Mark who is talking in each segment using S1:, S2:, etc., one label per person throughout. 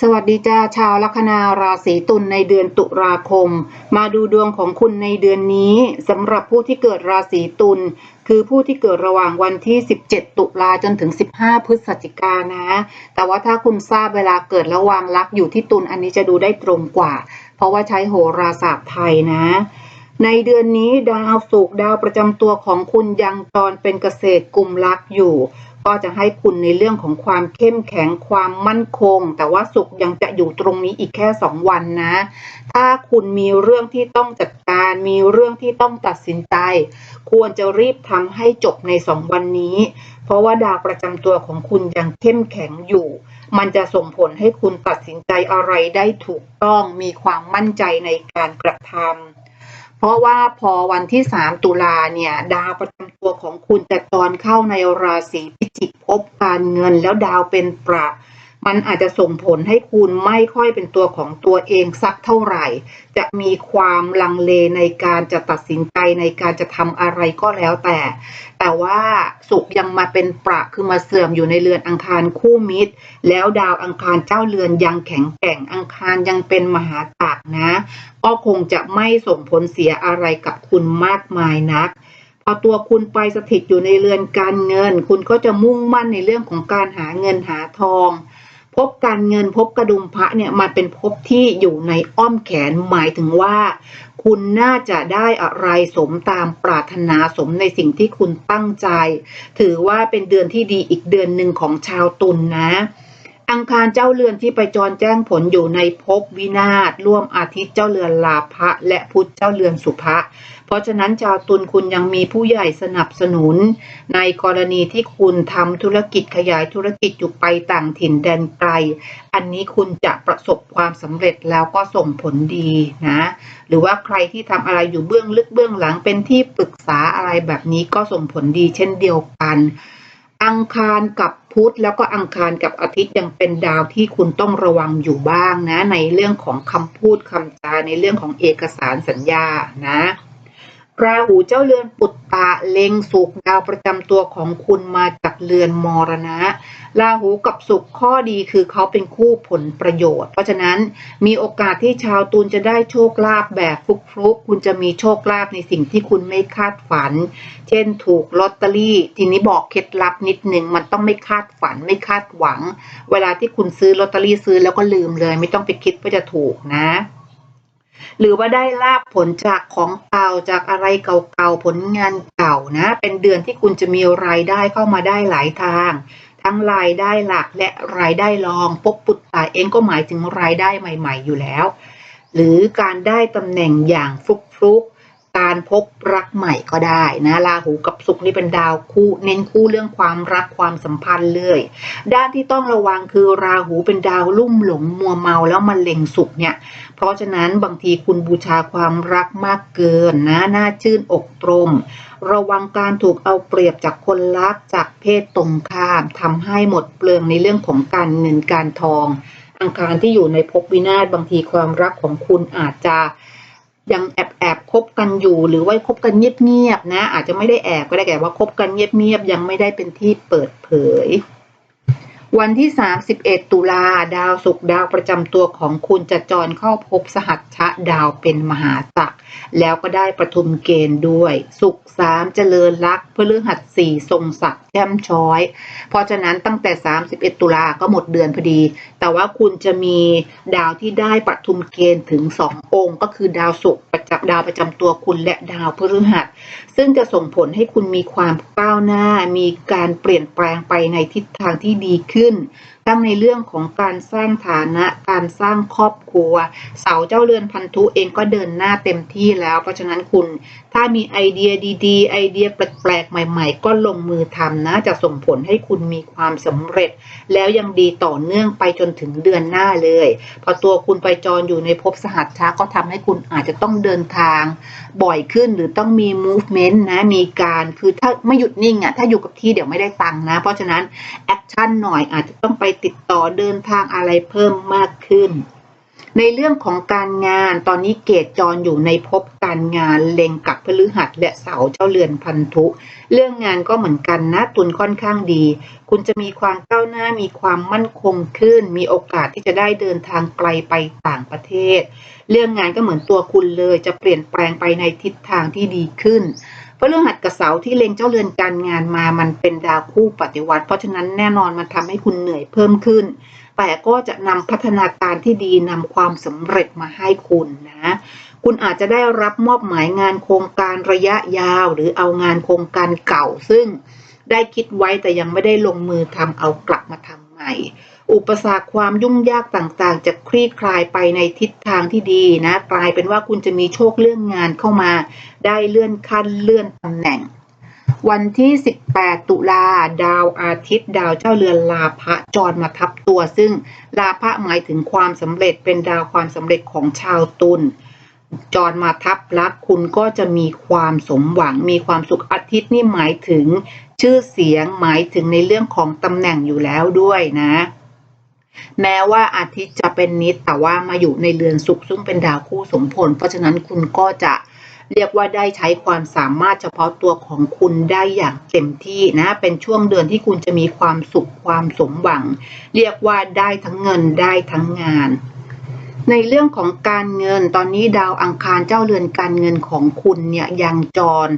S1: สวัสดีจ้าชาวลัคนาราศีตุลในเดือนตุลาคม มาดูดวงของคุณในเดือนนี้สำหรับผู้ที่เกิดราศีตุลคือผู้ที่เกิดระหว่างวันที่ 17 ตุลาจนถึง 15 พฤศจิกายนนะ แต่ว่าถ้าคุณทราบเวลาเกิดระวางลักอยู่ที่ตุลอันนี้จะดูได้ตรงกว่า เพราะว่าใช้โหราศาสตร์ไทยนะ ในเดือนนี้ดาวศุกร์ดาวประจำตัวของคุณยังจรเป็นเกษตรกลุ่มลักอยู่ ก็จะให้คุณในเรื่องของความเข้มแข็งความมั่นคง แต่ว่าสุขยังจะอยู่ตรงนี้อีกแค่สองวันนะ ถ้าคุณมีเรื่องที่ต้องจัดการ มีเรื่องที่ต้องตัดสินใจ ควรจะรีบทำให้จบในสองวันนี้ เพราะว่าดาวประจำตัวของคุณยังเข้มแข็งอยู่ มันจะส่งผลให้คุณตัดสินใจอะไรได้ถูกต้อง มีความมั่นใจในการกระทำ เพราะว่าพอวันที่ 3 ตุลาเนี่ยดาวประจำตัวของคุณแต่ตอนเข้าในราศีพิจิกพบการเงินแล้วดาวเป็นประ มันอาจจะส่งผลให้คุณไม่ค่อยเป็นตัวของตัวเองสักเท่าไหร่ จะมีความลังเลในการจะตัดสินใจในการจะทำอะไรก็แล้วแต่ แต่ว่าสุขยังมาเป็นประคือมาเสื่อมอยู่ในเรือนอังคารคู่มิตร แล้วดาวอังคารเจ้าเรือนยังแข็งแกร่งอังคารยังเป็นมหาจักนะ ก็คงจะไม่ส่งผลเสียอะไรกับคุณมากมายนักพอตัวคุณไปสถิตอยู่ในเรือนการเงิน คุณก็จะมุ่งมั่นในเรื่องของการหาเงินหาทอง พบการเงินพบกระดุมพระเนี่ยมันเป็นภพที่อยู่ในอ้อมแขนหมายถึงว่า คุณน่าจะได้อะไรสมตามปรารถนาสมในสิ่งที่คุณตั้งใจ ถือว่าเป็นเดือนที่ดีอีกเดือนหนึ่งของชาวตุลนนะ อังคารเจ้าเรือนที่ไปจรแจ้งผลอยู่ในภพวินาศร่วมอาทิตย์เจ้าเรือนลาภะและพุธเจ้าเรือนสุภะเพราะฉะนั้นชาวตุลคุณยังมีผู้ใหญ่สนับสนุน ในกรณีที่คุณทำธุรกิจขยายธุรกิจอยู่ไปต่างถิ่นแดนไกล อันนี้คุณจะประสบความสำเร็จแล้วก็ส่งผลดีนะ หรือว่าใครที่ทำอะไรอยู่เบื้องลึกเบื้องหลังเป็นที่ปรึกษาอะไรแบบนี้ก็ส่งผลดีเช่นเดียวกัน อังคารกับพุธแล้วก็อังคารกับอาทิตย์ยังเป็นดาวที่คุณต้องระวังอยู่บ้างนะ ในเรื่องของคำพูดคำจาในเรื่องของเอกสารสัญญานะ ราหูเจ้าเรือนปุตตะเล็งสุกดาวประจำตัวของคุณมาจากเรือนมรณะ ราหูกับสุขข้อดีคือเขาเป็นคู่ผลประโยชน์ เพราะฉะนั้นมีโอกาสที่ชาวตุลจะได้โชคลาภแบบฟลุกคุณจะมีโชคลาภในสิ่งที่คุณไม่คาดฝัน เช่นถูกลอตเตอรี่ ทีนี้บอกเคล็ดลับนิดหนึ่งมันต้องไม่คาดฝันไม่คาดหวัง เวลาที่คุณซื้อลอตเตอรี่ซื้อแล้วก็ลืมเลย ไม่ต้องไปคิดว่าจะถูกนะ หรือว่าได้ลาบผลจากของเก่าจากอะไรเก่าๆผลงานเก่านะ เป็นเดือนที่คุณจะมีรายได้เข้ามาได้หลายทาง ทั้งรายได้หลักและรายได้รองปกปุตตาเองก็หมายถึงรายได้ใหม่ ๆ อยู่แล้ว หรือการได้ตำแหน่งอย่างฟลุกๆ การพบรักใหม่ก็ได้นะราหูกับศุกร์นี่เป็นดาวคู่ เน้นคู่เรื่องความรักความสัมพันธ์เลย ด้านที่ต้องระวังคือราหูเป็นดาวลุ่มหลงมัวเมาแล้วมันเล็งศุกร์เนี่ย เพราะฉะนั้นบางทีคุณบูชาความรักมากเกินนะน่าชื่นอกตรม ระวังการถูกเอาเปรียบจากคนรักจากเพศตรงข้ามทำให้หมดเปลืองในเรื่องของการเงินการทอง อังคารที่อยู่ในภพวินาศบางทีความรักของคุณอาจจะ ยังแอบแอบคบกันอยู่ หรือว่าคบกันเงียบๆนะ อาจจะไม่ได้แอบก็ได้แต่ว่าคบกันเงียบๆยังไม่ได้เป็นที่เปิดเผย วันที่ 31 ตุลาดาวศุกร์ดาวประจำตัวของคุณจะจรเข้าพบสหัชชะดาวเป็นมหาจักรแล้วก็ได้ประทุมเกณฑ์ด้วย ศุกร์สามเจริญลักษณ์พฤหัสสี่ทรงศักดิ์แช่มช้อย เพราะฉะนั้นตั้งแต่ 31 ตุลาก็หมดเดือนพอดี แต่ว่าคุณจะมีดาวที่ได้ประทุมเกณฑ์ถึง 2 องค์ ก็คือดาวศุกร์ประจำดาวประจำตัวคุณและดาวพฤหัส ซึ่งจะส่งผลให้คุณมีความก้าวหน้า มีการเปลี่ยนแปลงไปในทิศทางที่ดีขึ้นทั้งในเรื่องของการสร้างฐานะการสร้างครอบครัว เสาเจ้าเรือนพันธุเองก็เดินหน้าเต็มที่แล้ว เพราะฉะนั้นคุณถ้ามีไอเดียดีๆ ไอเดียแปลกๆ ใหม่ๆ ก็ลงมือทำนะ จะส่งผลให้คุณมีความสำเร็จ แล้วยังดีต่อเนื่องไปจนถึงเดือนหน้าเลย พอตัวคุณไปจรอยู่ในภพสหัสชาก็ทำให้คุณอาจจะต้องเดินทางบ่อยขึ้นหรือต้องมี movement นะ มีการคือถ้าไม่หยุดนิ่งอะ่ะ ถ้าอยู่กับที่เดี๋ยวไม่ได้ตังค์นะ เพราะฉะนั้นแอคชั่นหน่อยอาจจะต้องไปติดต่อเดินทางอะไรเพิ่มมากขึ้น ในเรื่องของการงานตอนนี้เกตจรอยู่ในภพการงานเล็งกับพฤหัสและเสาเจ้าเรือนพันธุ เรื่องงานก็เหมือนกันนะตุนค่อนข้างดี คุณจะมีความก้าวหน้ามีความมั่นคงขึ้น มีโอกาสที่จะได้เดินทางไกลไปต่างประเทศ เรื่องงานก็เหมือนตัวคุณเลยจะเปลี่ยนแปลงไปในทิศทางที่ดีขึ้น พฤหัสกับเสาร์ที่เล็งเจ้าเรือนการงานมามันเป็นดาวคู่ปฏิวัติ เพราะฉะนั้นแน่นอนมันทำให้คุณเหนื่อยเพิ่มขึ้น แต่ก็จะนำพัฒนาการที่ดีนำความสำเร็จมาให้คุณนะ คุณอาจจะได้รับมอบหมายงานโครงการระยะยาว หรือเอางานโครงการเก่า ซึ่งได้คิดไว้แต่ยังไม่ได้ลงมือทำเอากลับมาทำใหม่ อุปสรรคความยุ่งยากต่างๆ จะคลี่คลายไปในทิศทางที่ดีนะ กลายเป็นว่าคุณจะมีโชคเรื่องงานเข้ามา ได้เลื่อนขั้นเลื่อนตำแหน่ง วันที่ 18 ตุลาดาวอาทิตย์ ดาวเจ้าเรือนลาภะจรมาทับตัว ซึ่งลาภะหมายถึงความสำเร็จเป็นดาวความสำเร็จของชาวตุลจรมาทับลักคุณก็จะมีความสมหวัง มีความสุขอาทิตย์นี่หมายถึงชื่อเสียงหมายถึงในเรื่องของตำแหน่งอยู่แล้วด้วยนะ แม้ว่าอาทิตย์จะเป็นนิดแต่ว่ามาอยู่ในเรือนสุขซึ่งเป็นดาวคู่สมพล เพราะฉะนั้นคุณก็จะเรียกว่าได้ใช้ความสามารถเฉพาะตัวของคุณได้อย่างเต็มที่นะ เป็นช่วงเดือนที่คุณจะมีความสุขความสมหวัง เรียกว่าได้ทั้งเงินได้ทั้งงาน ในเรื่องของการเงินตอนนี้ดาวอังคารเจ้าเรือนการเงินของคุณเนี่ยยังจร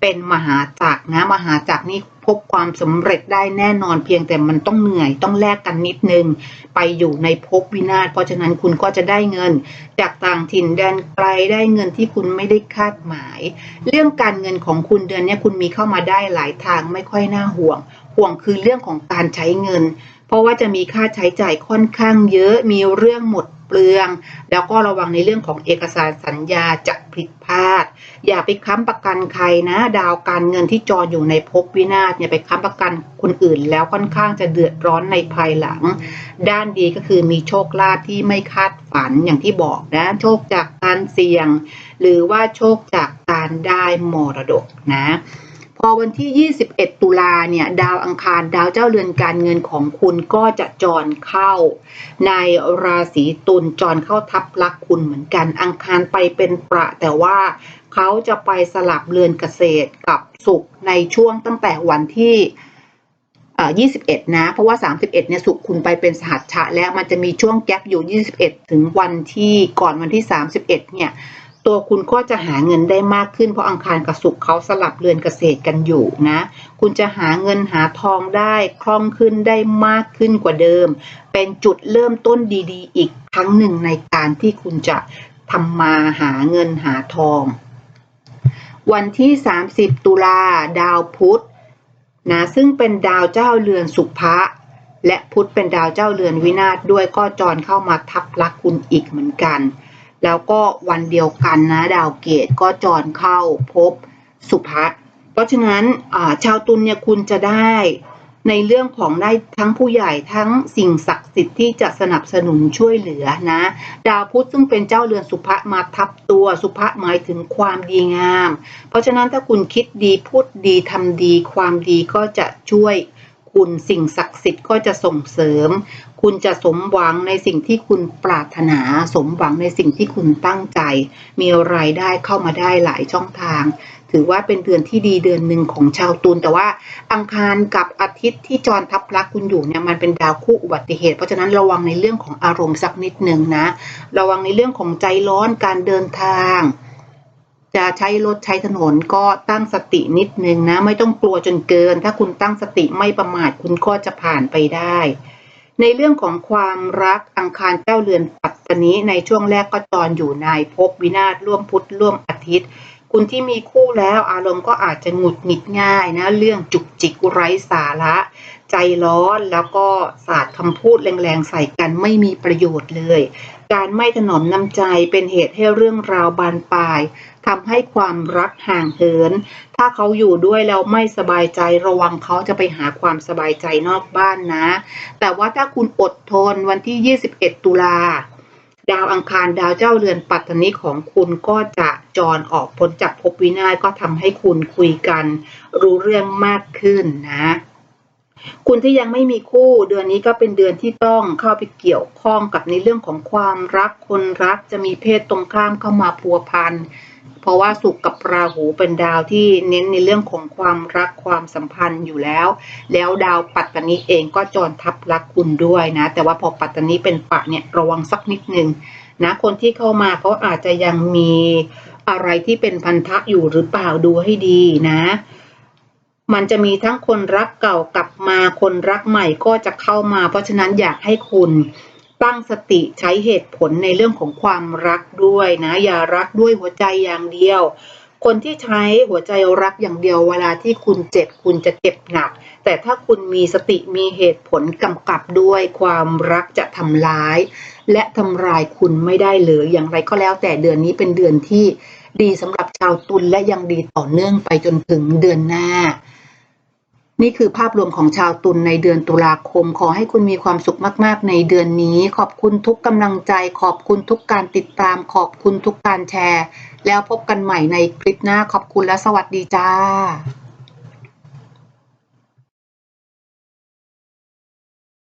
S1: เป็นมหาจักรนะ มหาจักรนี่ พบความสำเร็จได้แน่นอนเพียงแต่มันต้องเหนื่อยต้องแลกกันนิดนึง ไปอยู่ในภพวินาศเพราะฉะนั้นคุณก็จะได้เงิน จากต่างถิ่นแดนไกลได้เงินที่คุณไม่ได้คาดหมาย เรื่องการเงินของคุณเดือนนี้คุณมีเข้ามาได้หลายทางไม่ค่อยน่าห่วง ห่วงคือเรื่องของการใช้เงิน เพราะว่าจะมีค่าใช้จ่ายค่อนข้างเยอะมีเรื่องหมด เปลือง แล้วก็ระวังในเรื่องของเอกสารสัญญาจะผิดพลาด อย่าไปค้ำประกันใครนะ ดาวการเงินที่จรอยู่ในภพวินาศเนี่ยไปค้ำประกันคนอื่น แล้วค่อนข้างจะเดือดร้อนในภายหลัง ด้านดีก็คือมีโชคลาภที่ไม่คาดฝันอย่างที่บอกนะ โชคจากการเสี่ยง หรือว่าโชคจากการได้มรดกนะ พอวันที่ 21 ตุลาเนี่ย ดาวอังคารดาวเจ้าเรือนการเงินของคุณก็จะจรเข้า ในราศีตุลจรเข้าทับลักคุณเหมือนกัน อังคารไปเป็นประแต่ว่าเขาจะไปสลับเรือนเกษตรกับศุกร์ในช่วงตั้งแต่วันที่21 นะ เพราะว่า 31 เนี่ยสุขคุณไปเป็นสหัชชะ แล้วมันจะมีช่วงแกลบอยู่ 21 ถึงวันที่ก่อนวันที่ 31 เนี่ย ตัวคุณก็จะหาเงินได้มากขึ้นเพราะอังคารกับศุกร์เขาสลับเรือนเกษตรกันอยู่นะ คุณจะหาเงินหาทองได้คล่องขึ้นได้มากขึ้นกว่าเดิม เป็นจุดเริ่มต้นดีๆ อีกครั้งหนึ่งในการที่คุณจะทำมาหาเงินหาทอง วันที่ 30 ตุลาดาวพุธนะซึ่งเป็นดาวเจ้าเรือนสุภะและพุธเป็นดาวเจ้าเรือนวินาศด้วยก็จรเข้ามาทับลักคุณอีกเหมือนกัน แล้วก็วันเดียวกันนะดาวเกตก็จรเข้าพบสุภะเพราะฉะนั้นชาวตุลเนี่ยคุณจะได้ในเรื่องของได้ทั้งผู้ใหญ่ทั้งสิ่งศักดิ์สิทธิ์ที่จะสนับสนุนช่วยเหลือนะ ดาวพุธซึ่งเป็นเจ้าเรือนสุภะมาทับตัวสุภะหมายถึงความดีงาม เพราะฉะนั้นถ้าคุณคิดดีพูดดีทำดี ความดีก็จะช่วย คุณสิ่งศักดิ์สิทธิ์ก็จะส่งเสริม คุณจะสมหวังในสิ่งที่คุณปรารถนา สมหวังในสิ่งที่คุณตั้งใจ มีรายได้เข้ามาได้หลายช่องทาง ถือว่าเป็นเดือนที่ดีเดือนหนึ่งของชาวตุลแต่ว่าอังคารกับอาทิตย์ที่จรทับลักคุณอยู่เนี่ยมันเป็นดาวคู่อุบัติเหตุ เพราะฉะนั้นระวังในเรื่องของอารมณ์สักนิดหนึ่งนะ ระวังในเรื่องของใจร้อนการเดินทาง จะใช้รถใช้ถนนก็ตั้งสตินิดนึงนะ ไม่ต้องกลัวจนเกิน ถ้าคุณตั้งสติไม่ประมาทคุณก็จะผ่านไปได้ ในเรื่องของความรักอังคารเจ้าเรือนปัตตนีในช่วงแรกก็จรอยู่ในภพวินาศร่วมพุธร่วมอาทิตย์ คุณที่มีคู่แล้วอารมณ์ก็อาจจะหงุดหงิดง่ายนะ เรื่องจุกจิกไร้สาระ ใจร้อนแล้วก็สาดคำพูดแรงๆใส่กันไม่มีประโยชน์เลย การไม่ถนอมน้ำใจเป็นเหตุให้เรื่องราวบานปลายทำให้ความรักห่างเหิน ถ้าเขาอยู่ด้วยแล้วไม่สบายใจระวังเขาจะไปหาความสบายใจนอกบ้านนะ แต่ว่าถ้าคุณอดทนวันที่ 21 ตุลาดาวอังคารดาวเจ้าเรือนปัตตนิของคุณก็จะจรออกพ้นจากภพวินาศก็ทำให้คุณคุยกัน รู้เรื่องมากขึ้นนะ คุณที่ยังไม่มีคู่เดือนนี้ก็เป็นเดือนที่ต้องเข้าไปเกี่ยวข้องกับในเรื่องของความรักคนรักจะมีเพศตรงข้ามเข้ามาพัวพันเพราะว่าสุขกับราหูเป็นดาวที่เน้นในเรื่องของความรักความสัมพันธ์อยู่แล้ว แล้วดาวปัตตานีเองก็จรทับรักคุณด้วยนะ แต่ว่าพอปัตตานีเป็นปะเนี่ยระวังสักนิดนึงนะคนที่เข้ามาเขาอาจจะยังมีอะไรที่เป็นพันธะอยู่หรือเปล่าดูให้ดีนะ มันจะมีทั้งคนรักเก่ากลับมาคนรักใหม่ก็จะเข้ามา เพราะฉะนั้นอยากให้คุณตั้งสติใช้เหตุผลในเรื่องของความรักด้วยนะ อย่ารักด้วยหัวใจอย่างเดียว คนที่ใช้หัวใจรักอย่างเดียวเวลาที่คุณเจ็บคุณจะเจ็บหนัก แต่ถ้าคุณมีสติมีเหตุผลกำกับด้วยความรักจะทำร้าย และทำลายคุณไม่ได้เลยอย่างไรก็แล้วแต่เดือนนี้เป็นเดือนที่ดีสำหรับชาวตุลและยังดีต่อเนื่องไปจนถึงเดือนหน้า นี่คือภาพรวมของชาวตุลในเดือนตุลาคม ขอให้คุณมีความสุขมาก ๆ ในเดือนนี้ ขอบคุณทุกกำลังใจ ขอบคุณทุกการติดตาม ขอบคุณทุกการแชร์ แล้วพบกันใหม่ในคลิปหน้าขอบคุณและสวัสดีจ้า